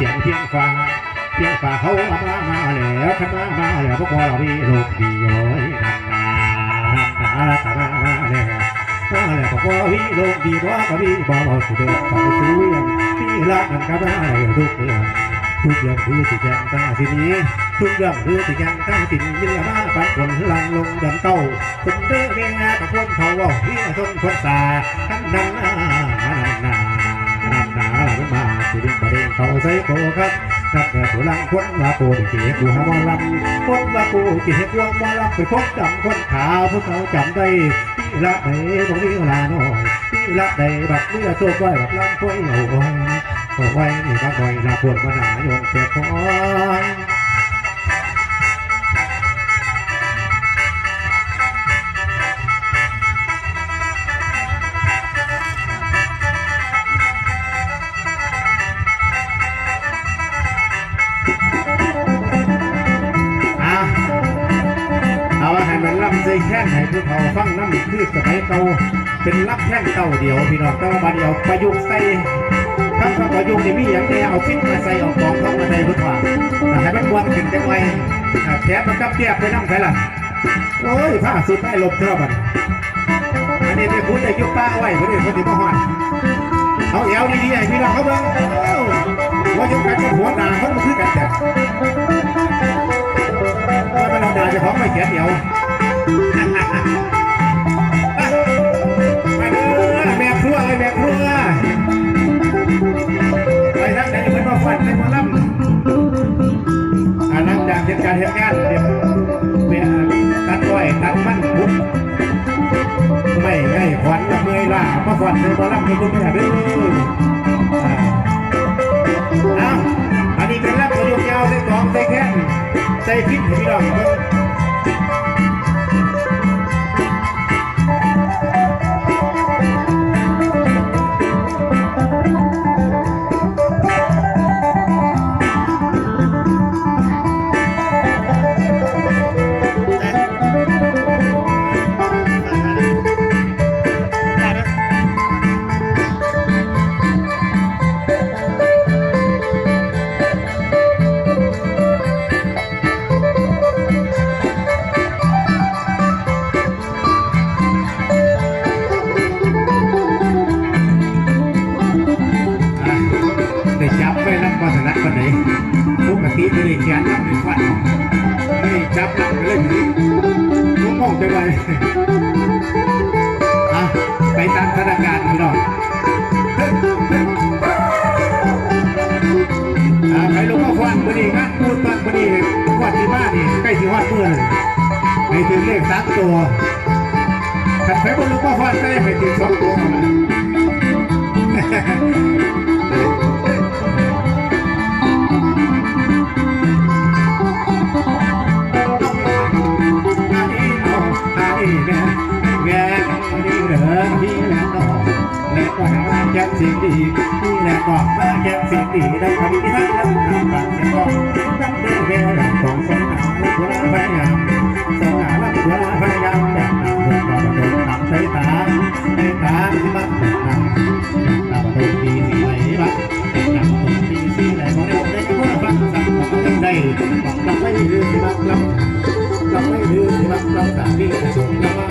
เสียงเพียงฟ้าเพียงฟ้าเขาอามามาแล้วขันมามาแล้วพวกเราพี่ลูกดีโอ้ยนักนานักนานักนามาแล้วมาแล้วพวกเราพี่ลูกดีบ่ก็พี่บ่บ่สุดเด็ดต้องสู้ยังพี่รักกันกับมาทุกเรื่องทุกเรื่องคือที่แจ้งตั้งทีนี้ทุกเรื่องคือที่แจ้งตั้งติ่งยินละมาปันผลลังลงยันเต้าคนเด้อเมียกับคนเขาว่าพี่ชนคนสาขันดังนานานานำหนามาสิริบดิน เขาใส่โตครับนับแต่ผู้ลังคนว่ากูดิเกียกูหาว่าลำคนว่ากูดิเห็ดวงว่าลำไปพบจำคนขาวพวกเขาจำได้ที่ละใดตรงนี้ลาหน่อยที่ละใดบักเมื่อโซ่ไว้บักลำค่อยเอาไว้เอาไว้นี่บักหน่อยละปวดมาหนาโยนเสียคอย มันลำใจแค่ให้ผู้เขาฟังน้ำคือสมัยเก่าเป็นล่ำแค่นเก่าเดียวพี่น้องเก่าบาเดียวประยุกต์ใส่คำว่าประยุกต์นี่มีอย่างแน่เอาฟิตมาใส่เอาของเข้ามาในพุทธาให้มันวนขึ้นจังไว้อะแถมมันกับเทียบไปน้ำใส่ล่ะโอ้ยผ้าสุดใต้ลมเท่าบันอันนี้ไปพูดแต่ยุบป้าไว้คนอื่นคนที่มาหอดเอาเอวดีๆให้พี่น้องเขาเบิ่งว่ายุบกันกับหัวด่าเขามาคือกันแต่ว่ามันเอาดาจะของไม่เขียนเดียว การเหตุกานเดี๋ยวแม่ตัดอ้อยตัดมันปุ๊บไม่ไม่ขวัญกับเมื่อยล่ามาฟันเลยบอลำให้คุณแม่เด้ออ้าเอาอันนี้เป็นรับประโยชน์ยาวใส่กองใส่แค้นใส่พริกให้พี่น้อง จับรับไปเลยนี่ผมมองจะไว้อะไปตามสถานการณ์พี่น้องอ่าใครลงมาฟันพอดีงานพูดฟันพอดีฟันที่บ้านนี่ใกล้ที่ฮอดเมื่อเลยให้ถึงเลขสามตัวถ้าใครบนลงมาฟันก็ได้ให้ถึงสองตัวมา สิ่งดีนี่แหละก็มาแค่สิ่งดีได้ทำที่ท่านทำทำบัตรเสียก็ตั้งเดินเวลาของสนามและตัวพยายามสนามและตัวพยายามแต่นำเดินต่อเดินตามสายตาในตาที่มันนำตาประตูดีสีไหลบักนำตัวดีสีไหลมองได้ได้ก็ฟังสั่งของยังได้บอกเราไม่ลืมบักเราเราไม่ลืมที่บักเราสามีเรา